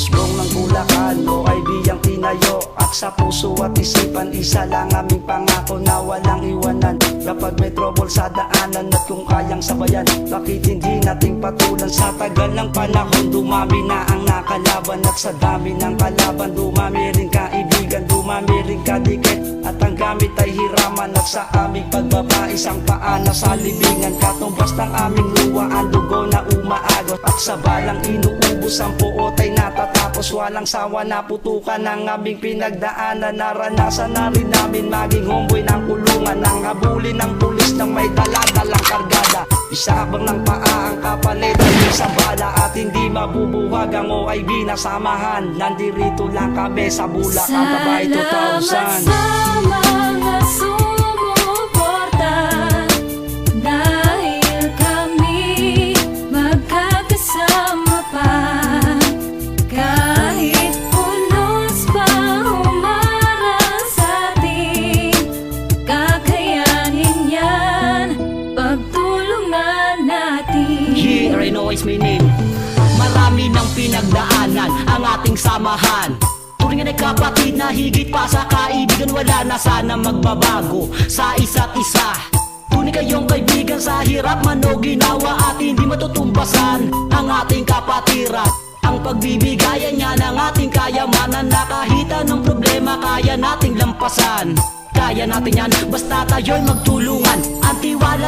Susbong ng Bulacan o ideyang tinayo. At sa puso at isipan isa lang aming pangako na walang iwanan. Kapag may trouble sa daanan at kung kayang sabayan Bakit hindi nating patulan? Sa tagal ng panahon Dumami na ang nakalaban. At sa dami ng kalaban Dumami rin kaibigan, dumami rin kadikit At ang gamit ay hiraman at sa aming pagbaba Isang paa na sa libingan. Katumbas ng aming luwa ang dugo na umaagos. At sa balang inuubos ang po ay natatapos Walang sawa na putukan ang aming pinagdaanan. Naranasan na rin namin maging homeboy ng kulungan. Nang habulin ng pulis ng may daladalang kargada. Isabang ng paa ang kapalit ng isang bala At hindi mabubuwag ang OIB na samahan. Nandirito lang kami sa Bulacan, Tabay 2000 sa mga My name. Marami ng pinagdaanan ang ating samahan. Turing ay kapatid na higit pa sa kaibigan Wala na sana magbabago sa isa't isa. Tunay kayong kaibigan sa hirap man o ginawa At hindi matutumbasan ang ating kapatiran. Ang pagbibigayan niya ng ating kayamanan Na kahit anong problema kaya nating lampasan. Kaya natin yan Basta tayo'y magtulungan. Ang tiwala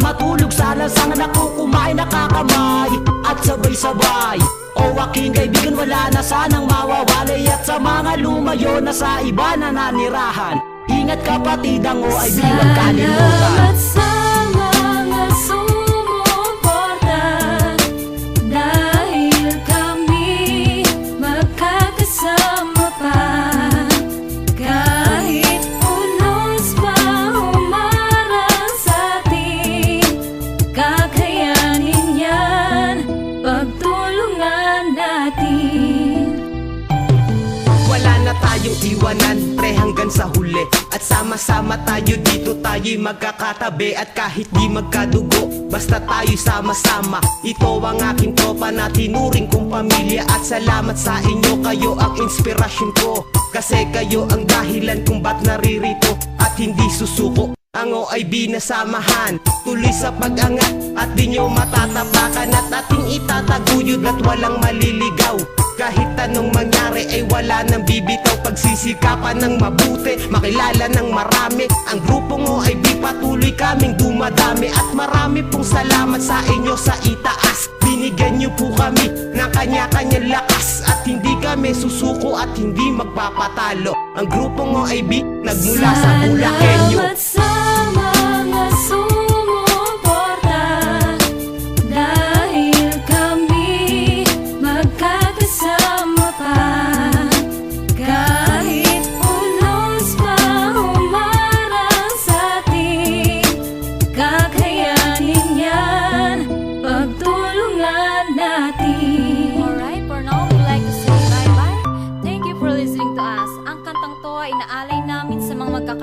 matulog sa lansangan Ako kumain nakakamay. At sabay-sabay O aking kaibigan wala na sanang mawawalay. At sa mga lumayo na sa iba na nanirahan Ingat kapatid ang o ay bilang kalimutan. Salamat sa Tayong iwanan, pre hanggang sa huli. At sama-sama tayo dito, tayo'y magkakatabi. At kahit di magkadugo, basta tayo'y sama-sama. Ito ang aking tropa na tinuring kong pamilya. At salamat sa inyo, kayo ang inspirasyon ko. Kasi kayo ang dahilan kung ba't naririto At hindi susuko ang OIB na samahan. Tuloy sa pag-angat at di nyo matatapakan At ating itataguyod at walang maliligaw. Kahit anong mangyari ay wala nang bibitaw. Pagsisikapan ng mabuti, makilala ng marami. Ang grupong OIB patuloy kaming dumadami. At marami pong salamat sa inyo sa itaas. Binigyan nyo po kami hindi susuko at hindi magpapatalo. Ang grupong OIB nagmula sa Bulakenyo Salamat sa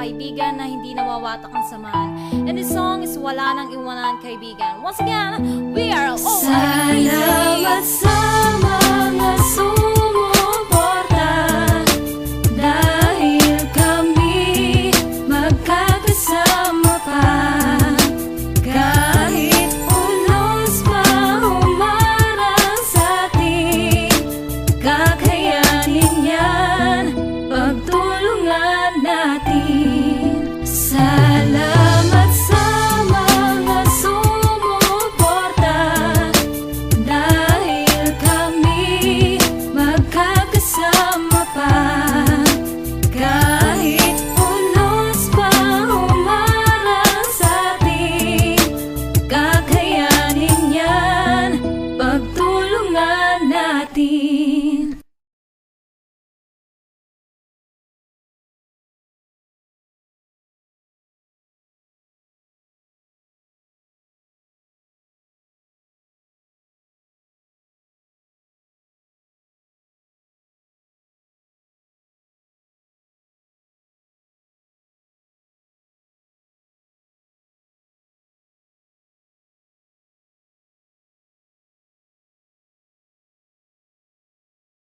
magkakaibigan na hindi nawawatak ang samahan. And this song is Wala Nang Iwanan Kaibigan. Once again, we are all Salamat sa mga sumuporta the